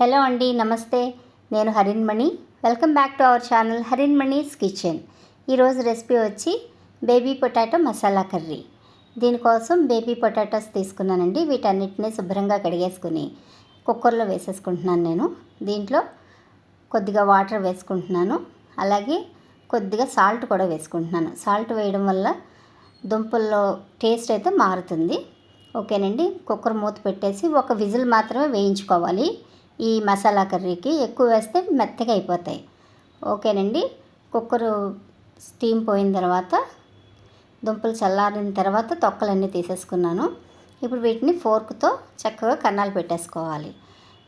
Hello అండి నమస్తే. నేను Harinmani welcome back to our channel Harinmani's kitchen. ఈరోజు రెసిపీ వచ్చి బేబీ పొటాటో మసాలా కర్రీ. దీనికోసం బేబీ పొటాటోస్ తీసుకున్నానండి. వీటన్నిటిని శుభ్రంగా కడిగేసుకుని కుక్కర్లో వేసేసుకుంటున్నాను నేను. దీంట్లో కొద్దిగా వాటర్ వేసుకుంటున్నాను. అలాగే కొద్దిగా సాల్ట్ కూడా వేసుకుంటున్నాను. సాల్ట్ వేయడం వల్ల దుంపల్లో టేస్ట్ అయితే మారుతుంది. ఓకేనండి? కుక్కర్ మూత పెట్టేసి ఒక విజిల్ మాత్రమే వేయించుకోవాలి. ఈ మసాలా కర్రీకి ఎక్కువ వేస్తే మెత్తగా అయిపోతాయి. ఓకేనండి? కుక్కరు స్టీమ్ పోయిన తర్వాత దుంపలు చల్లారిన తర్వాత తొక్కలన్నీ తీసేసుకున్నాను. ఇప్పుడు వీటిని ఫోర్క్తో చక్కగా కన్నాలు పెట్టేసుకోవాలి.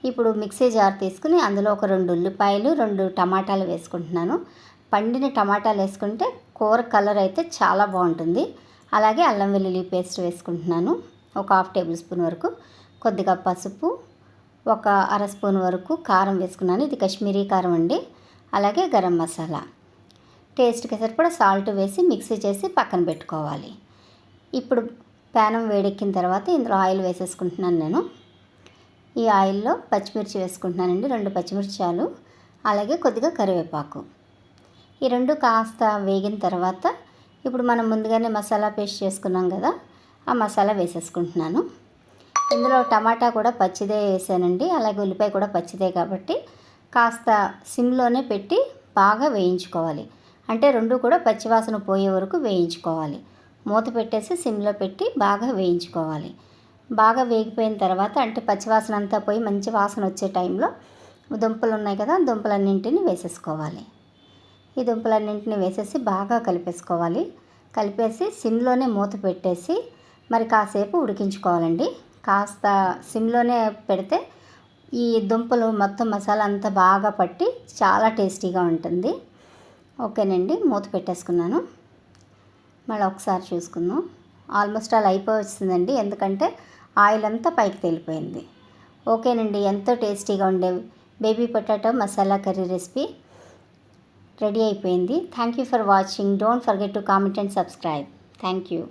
ఇప్పుడు మిక్సీ జార్ తీసుకుని అందులో ఒక రెండు ఉల్లిపాయలు రెండు టమాటాలు వేసుకుంటున్నాను. పండిన టమాటాలు వేసుకుంటే కూర కలర్ అయితే చాలా బాగుంటుంది. అలాగే అల్లం వెల్లుల్లి పేస్ట్ వేసుకుంటున్నాను. ఒక హాఫ్ టేబుల్ స్పూన్ వరకు. కొద్దిగా పసుపు ఒక అర స్పూన్ వరకు కారం వేసుకున్నాను. ఇది కాశ్మీరీ కారం అండి. అలాగే గరం మసాలా. టేస్ట్కి సరిపడా సాల్ట్ వేసి మిక్సీ చేసి పక్కన పెట్టుకోవాలి. ఇప్పుడు ప్యానం వేడెక్కిన తర్వాత ఇందులో ఆయిల్ వేసేసుకుంటున్నాను నేను. ఈ ఆయిల్లో పచ్చిమిర్చి వేసుకుంటున్నానండి. రెండు పచ్చిమిర్చాలు అలాగే కొద్దిగా కరివేపాకు. ఈ రెండు కాస్త వేగిన తర్వాత ఇప్పుడు మనం ముందుగానే మసాలా పేస్ట్ చేసుకున్నాం కదా ఆ మసాలా వేసేసుకుంటున్నాను. ఇందులో టమాటా కూడా పచ్చిదే వేసానండి. అలాగే ఉల్లిపాయ కూడా పచ్చిదే కాబట్టి కాస్త సిమ్లోనే పెట్టి బాగా వేయించుకోవాలి. అంటే రెండు కూడా పచ్చివాసన పోయే వరకు వేయించుకోవాలి. మూత పెట్టేసి సిమ్లో పెట్టి బాగా వేయించుకోవాలి. బాగా వేగిపోయిన తర్వాత అంటే పచ్చివాసన అంతా పోయి మంచి వాసన వచ్చే టైంలో దుంపలు ఉన్నాయి కదా దుంపలన్నింటిని వేసేసుకోవాలి. ఈ దుంపలన్నింటిని వేసేసి బాగా కలిపేసుకోవాలి. కలిపేసి సిమ్లోనే మూత పెట్టేసి మరి కాసేపు ఉడికించుకోవాలండి. కాస్త సిమ్లోనే పెడితే ఈ దుంపలు మొత్తం మసాలా అంతా బాగా పట్టి చాలా టేస్టీగా ఉంటుంది. ఓకేనండి మూత పెట్టేసుకున్నాను. మళ్ళీ ఒకసారి చూసుకుందాం. ఆల్మోస్ట్ అలా అయిపోవచ్చిందండి ఎందుకంటే ఆయిల్ అంతా పైకి తేలిపోయింది. ఓకేనండి ఎంతో టేస్టీగా ఉండే baby potato masala curry recipe ready అయిపోయింది. Thank you for watching don't forget to comment and subscribe thank you